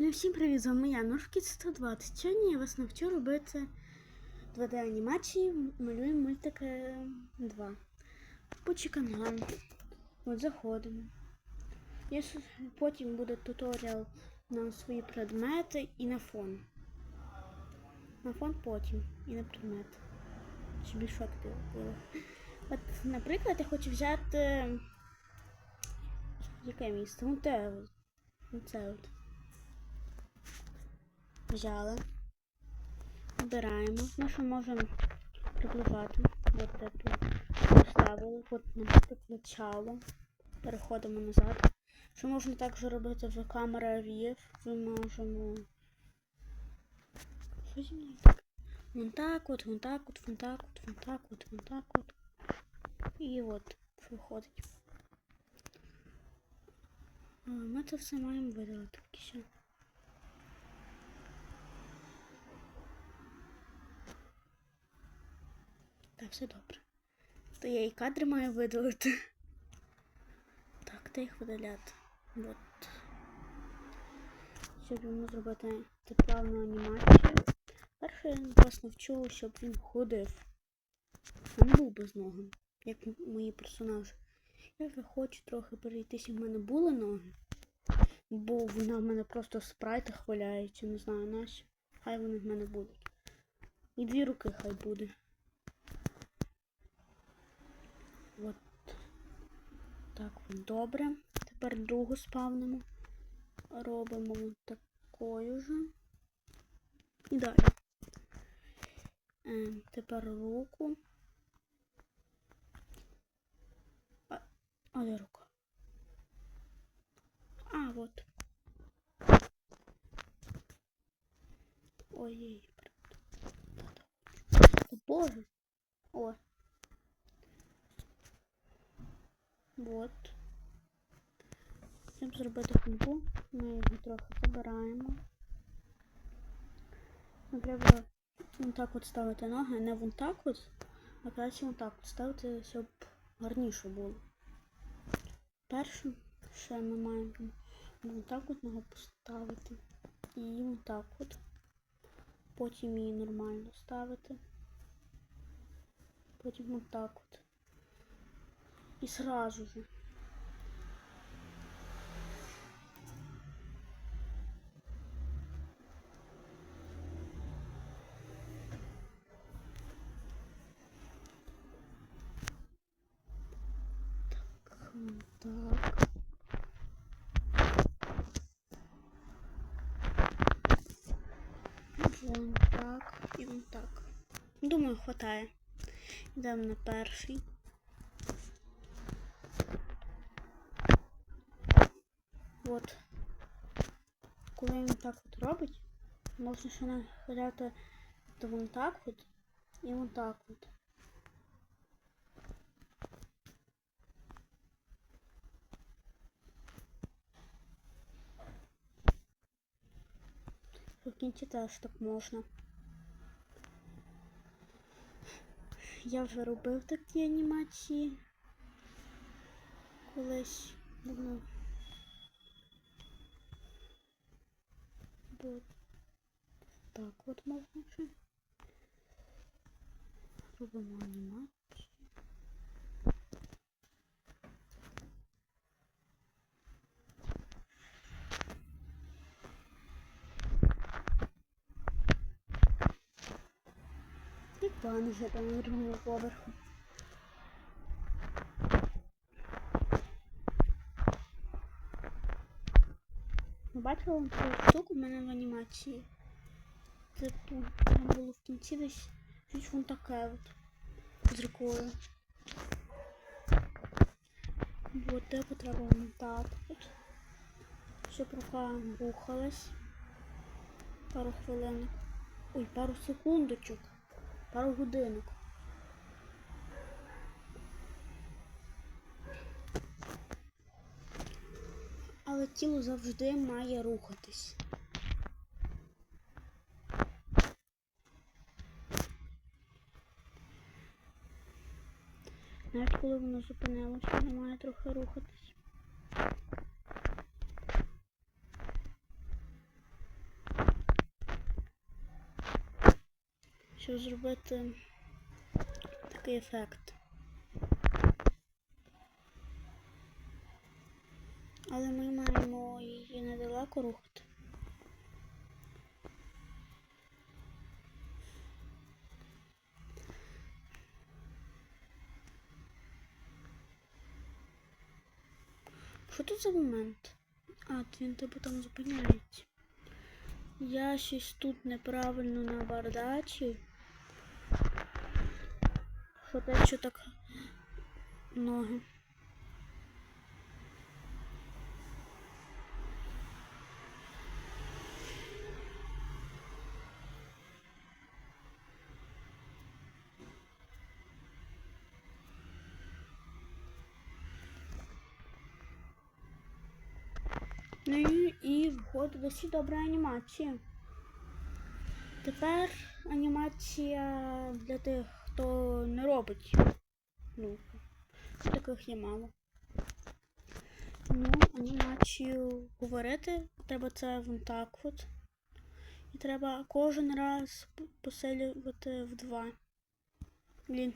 Ну і всім привіт, з вами я, Ножкіт 120. Сьогодні я вас навчу робити 2D анімації, малюємо мультик е, 2. Почекаємо. От заходимо. Я потім буде туторіал на свої предмети і на фон. На фон потім і на предмет. Чи більше було. От, наприклад, я хочу взяти. Яке місце? Те. от. Взяли. Обираємо. Ну, що можемо приближати. От тут поставили. От, начало. Переходимо назад. Що можна також робити в камера VF. Ми можемо. Вон так от, вон так от, вон так от, вон так от, вон так от. І от виходить. Ми це все маємо видалити поки Так, все добре. То я і кадри маю видалити. Так, де їх видаляти? От. Щоб йому зробити плавну анімацію. Перше я вас навчу, щоб він ходив. Не був без ноги, як мої персонажі. Я вже хочу трохи перейтись, в мене були ноги. Бо вона в мене просто в спрайтах валяється, не знаю нащо. Хай вони в мене будуть. І дві руки хай буде. От. Так, добре. Тепер другу спавнимо. Робимо такою же. І далі. Е, тепер руку. А, а де рука? А, вот. Ой-ой, правда. О, Боже. О. Вот. Щоб зробити книгу, ми його трохи забираємо. Нам треба вон так от ставити ноги, не вон так от, а краще вон так от ставити, щоб гарніше було. Перше, ще ми маємо вон так от ногу поставити. І вон так от. Потім її нормально ставити. Потім вон так от. І сразу же. Так. Вон так і вон так. Думаю, хватає. Йдемо на перший. От. Коли він так от робить, можна ще нахиляти то вон так от і вон так от. В кінці теж так можна. Я вже робив такі анімації. Колись давно. От так от можна ще. Робимо анімацію. І план вже там на поверху. Бачили таку штуку в мене в анімації? Типу, там було в кінці десь щось вон таке от з рукою. От типу треба вон так от. Щоб рука рухалась. Пару хвилинок. Ой, пару секундочок. Пару годинок. тіло завжди має рухатись. Навіть коли воно зупинилося, воно має трохи рухатись. Щоб зробити такий ефект. Недалеко рухати. Що тут за момент? А, він типу там зупиняється. Я щось тут неправильно на. Що те, що так ноги. Ну і, і входить досить добра анімація. Тепер анімація для тих, хто не робить. Ну, таких є мало. Ну, анімацію говорити треба це вон так от. І треба кожен раз п- посилювати в два.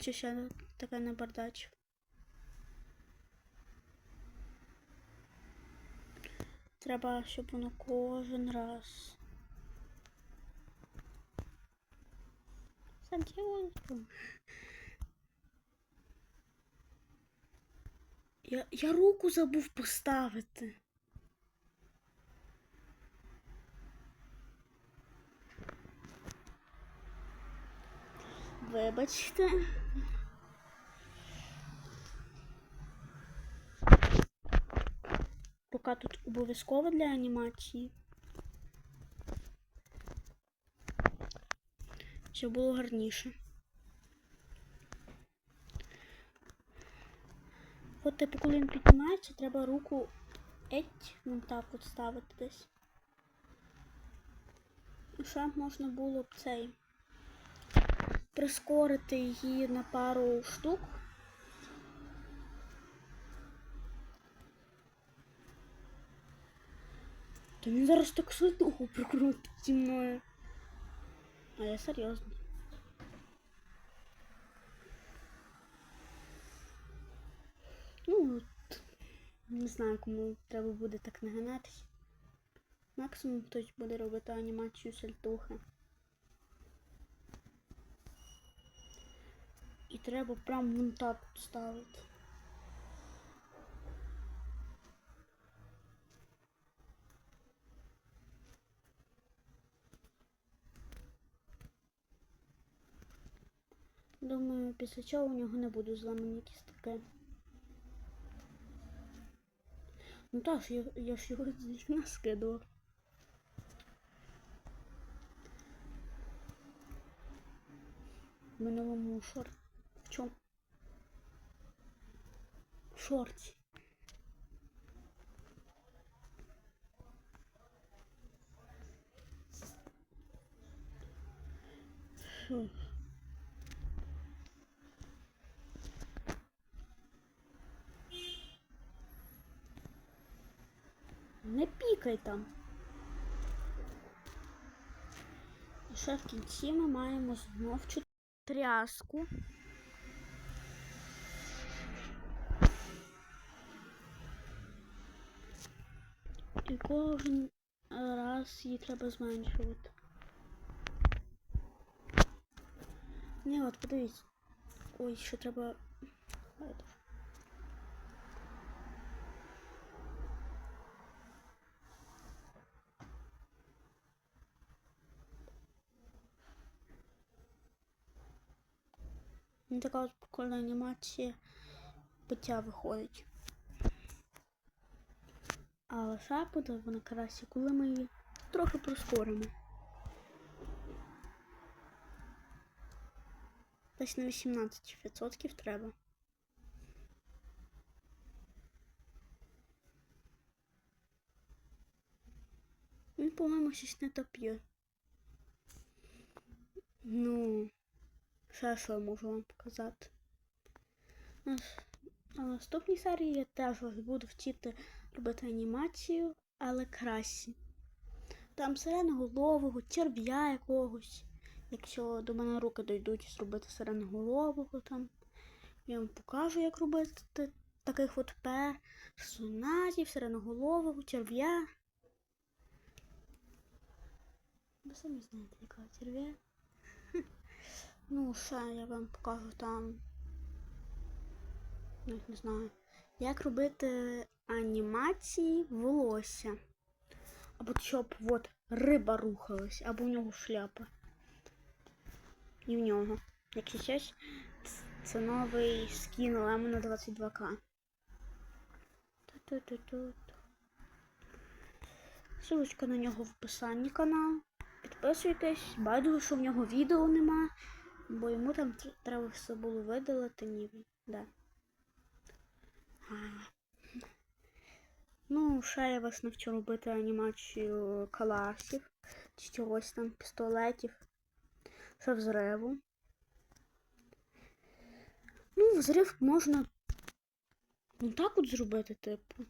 Чи ще таке не бардачив. Треба, щоб воно кожен раз. Сантьяго. Я, я руку забув поставити. Вибачте. Рука тут обов'язкова для анімації. Щоб було гарніше. От типу, коли він піднімається, треба руку еть, вон так от ставити десь. Ще можна було б цей прискорити її на пару штук. Та він зараз так швидко прокрутить зі мною. А я серйозно. Ну, от, не знаю, кому треба буде так наганатись. Максимум хтось буде робити анімацію сальтухи. І треба прям вон так ставити. Думаю, після чого у нього не будуть зламані кістки. Ну так, я, я ж його з вікна скидував. Минулому шорт. В чому? В шорті. Фух. Там. І ще в кінці ми маємо знов тряску. І кожен раз її треба зменшувати. Ні, от подивіться. Ой, ще треба. Ну, така от прикольна анімація биття виходить. А лише буде вона краще, коли ми її трохи прискоримо. Десь на 18% треба. Він, по-моєму, щось не то п'є. Ну, ще що я можу вам показати. На наступній серії я теж вас буду вчити робити анімацію, але краще. Там сиреноголового, черв'я якогось якщо до мене руки дійдуть зробити сиреноголового там, я вам покажу, як робити таких от персонажів, сиреноголового, черв'я. Ви самі знаєте, яка черв'я. Ну, ще я вам покажу там. Навіть не знаю. Як робити анімації волосся. Або щоб от риба рухалась, або у нього шляпа. І в нього. Якщо щось, це новий скін Лемона 22К. Ту-ту-ту-ту. Ссылочка на нього в описанні каналу. Підписуйтесь, байдуже, що в нього відео нема, бо йому там треба все було видалити ніби. Да. Ну, ще я вас навчу робити анімацію каласів, чи чогось там, пістолетів, ще взриву. Ну, взрив можна ну так от зробити, типу.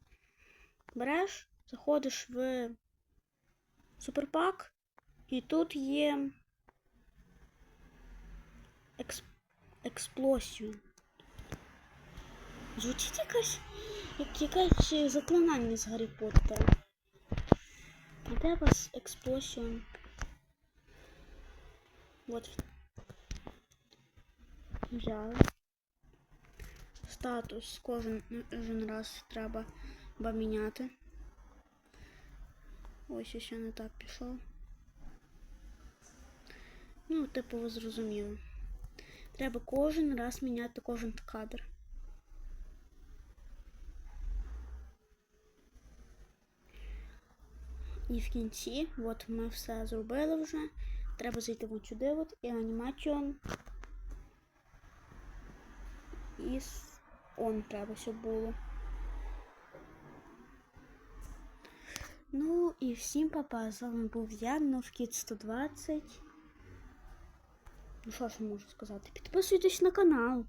Береш, заходиш в суперпак, і тут є екс... експлосію. Звучить якась як якесь заклинання з Гаррі Поттера. А де вас експлосіон? От. Взяли. Статус кожен, кожен раз треба поміняти. Ось ще не так пішло. Ну, типу, ви зрозуміли. Треба кожен раз міняти кожен кадр. І в кінці, от ми все зробили вже. Треба зайти в сюди от і анімацію. І он треба, щоб було. Ну і всім папа. З вами був я, Новкіт 120. Ну що ж можу сказати? Підписуйтесь на канал.